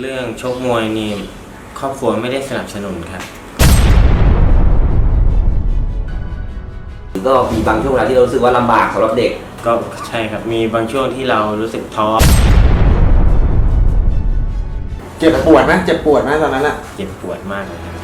เรื่องชกมวยนี่ครอบครัวไม่ได้สนับสนุนครับ ก็มีบางช่วงเวลาที่เรารู้สึกว่าลำบากสำหรับเด็ก ก็ใช่ครับมีบางช่วงที่เรารู้สึกท้อเจ็บปวดไหมเจ็บปวดไหมตอนนั้นอะ เจ็บปวดมากเลยครับ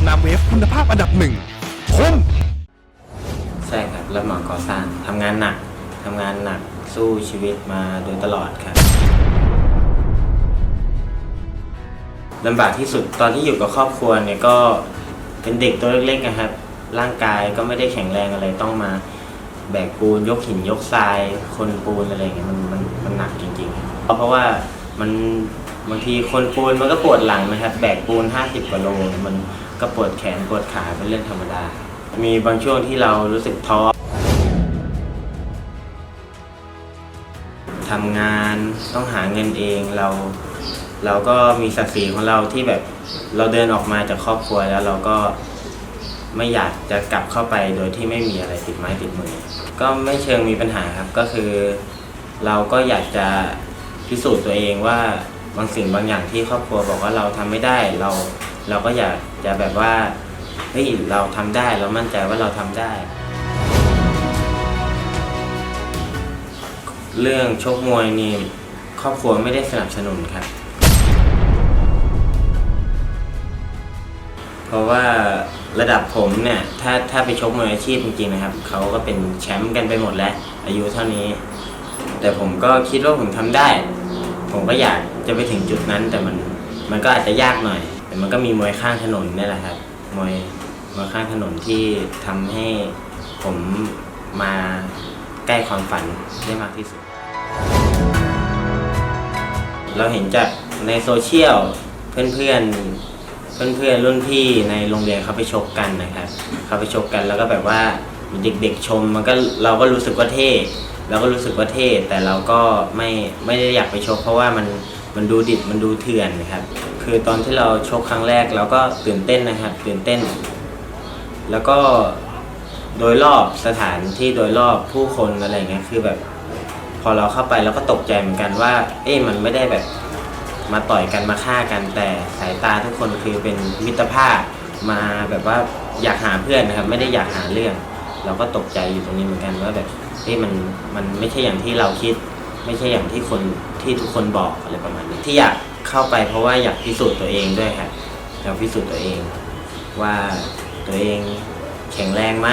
ทางเก็บน้ำเวฟคุณภาพอันดับหนึ่งคมใช่ครับรับเหมาก่อสร้างทำงานหนักทำงานหนักสู้ชีวิตมาโดยตลอดครับลำบากที่สุดตอนที่อยู่กับครอบครัวเนี่ยก็เป็นเด็กตัวเล็กๆนะครับ ร่างกายก็ไม่ได้แข็งแรงอะไรต้องมาแบกปูนยกหินยกทราย คนปูนอะไรอย่างเงี้ยมันมันมันหนักจริงๆ เพราะว่ามัน บางทีคนปูนมันก็ปวดหลังนะครับ แบกปูน 50กว่าโลมันก็ปวดแขนปวดขาเป็นเรื่องธรรมดา มีบางช่วงที่เรารู้สึกท้อทำงานต้องหาเงินเองเรา เราก็มีศักดิ์ศรีของเราที่แบบเราเดินออกมาจากครอบครัวแล้วเราก็ไม่อยากจะกลับเข้าไปโดยที่ไม่มีอะไรติดไม้ติดมือ ก็ไม่เชิงมีปัญหาครับก็คือ เราก็อยากจะพิสูจน์ตัวเองว่า บางสิ่งบางอย่างที่ครอบครัวบอกว่าเราทำไม่ได้เราเราก็อยากจะแบบว่าเฮ้ยเราทำได้เรามั่นใจว่าเราทำได้ เรื่องชกมวยนี่ครอบครัวไม่ได้สนับสนุนครับ เพราะว่าระดับผมเนี่ยถ้าถ้าไปชกมวยอาชีพจริงๆนะครับเขาก็เป็นแชมป์กันไปหมดแล้ว อายุเท่านี้ แต่ผมก็คิดว่าผมทำได้ ผมก็อยากจะไปถึงจุดนั้นแต่มันมันก็อาจจะยากหน่อย แต่มันก็มีมวยข้างถนนนี่แหละครับมวยมวยข้างถนนที่ทำให้ผมมาใกล้ความฝันได้มากที่สุด เราเห็นจากในโซเชียลเพื่อนเพื่อนเพื่อนเพื่อนๆรุ่นพี่ในโรงเรียนเขาไปชกกันนะครับเขาไปชกกันแล้วก็แบบว่ามีเด็กๆชมมันก็เราก็รู้สึกว่าเท่ เราก็รู้สึกว่าเท่แต่เราก็ไม่ไม่ได้อยากไปชก เพราะว่ามันมันดูดิบมันดูเถื่อนนะครับ คือตอนที่เราชกครั้งแรกเราก็ตื่นเต้นนะครับ ตื่นเต้น แล้วก็โดยรอบสถานที่โดยรอบผู้คนอะไรเงี้ยคือแบบ พอเราเข้าไปเราก็ตกใจเหมือนกันว่า เอ๊ะมันไม่ได้แบบมาต่อยกันมาฆ่ากันแต่สายตาทุกคนคือเป็นมิตรภาพมาแบบว่าอยากหาเพื่อนนะครับ ไม่ได้อยากหาเรื่อง เราก็ตกใจอยู่ตรงนี้เหมือนกันว่าแบบเอ๊ะมันมันไม่ใช่อย่างที่เราคิด ไม่ใช่อย่างที่คนที่ทุกคนบอกอะไรประมาณนี้ที่อยากเข้าไปเพราะว่าอยากพิสูจน์ตัวเองด้วยครับอยากพิสูจน์ตัวเอง ว่าตัวเองแข็งแรงไหม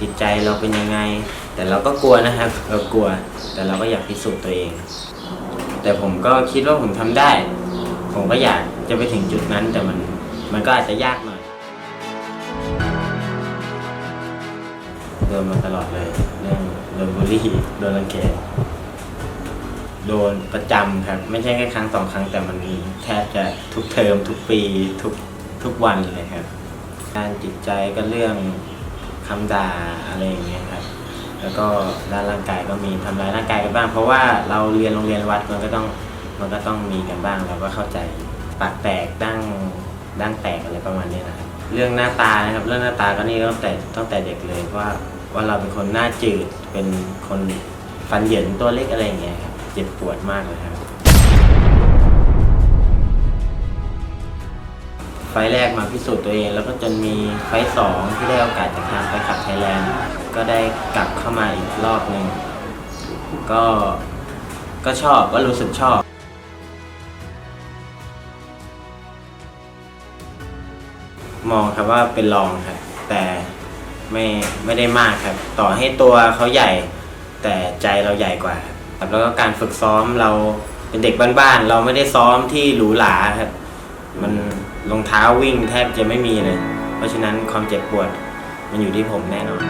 จิตใจเราเป็นยังไง แต่เราก็กลัวนะครับ เรากลัว แต่เราก็อยากพิสูจน์ตัวเอง แต่ผมก็คิดว่าผมทำได้ ผมก็อยากจะไปถึงจุดนั้นแต่มันมันก็อาจจะยากหน่อย ดนมาตลอดเลย เรื่องโดนบูลลี่โดนรังแกโดนประจำครับ ไม่ใช่แค่ครั้งสองครั้งแต่มันแทบจะทุกเทอมทุกปีทุกทุกวันเลยครับด้านจิตใจก็เรื่องคำด่าอะไรอย่างเงี้ยครับ แล้วก็ด้านร่างกายก็มีทำร้ายร่างกายกันบ้าง เพราะว่าเราเรียนโรงเรียนวัดมันก็ต้องมันก็ต้องมีกันบ้างเราก็เข้าใจปากแตกดั้งดั้งแตกอะไรประมาณนี้นะครับ เรื่องหน้าตานะครับ เรื่องหน้าตาก็นี่ตั้งแต่ตั้งแต่เด็กเลยว่า ว่าเราเป็นคนหน้าจืด เป็นคนฟันเหยินตัวเล็กอะไรอย่างเงี้ยครับเจ็บปวดมากเลยครับ ไฟล์แรกมาพิสูจน์ตัวเอง แล้วก็จนมีไฟล์สองที่ได้โอกาสจากทางไปขับไทยแลนด์ก็ได้กลับเข้ามาอีกรอบหนึ่งก็ก็ชอบก็รู้สึกชอบมองครับว่าเป็นรองครับแต่ ไม่ไม่ได้มากครับ ต่อให้ตัวเขาใหญ่ แต่ใจเราใหญ่กว่าครับแล้วก็การฝึกซ้อมเราเป็นเด็กบ้านๆเราไม่ได้ซ้อมที่หรูหราครับ มันรองเท้าวิ่งแทบจะไม่มีเลย เพราะฉะนั้นความเจ็บปวดมันอยู่ที่ผมแน่นอน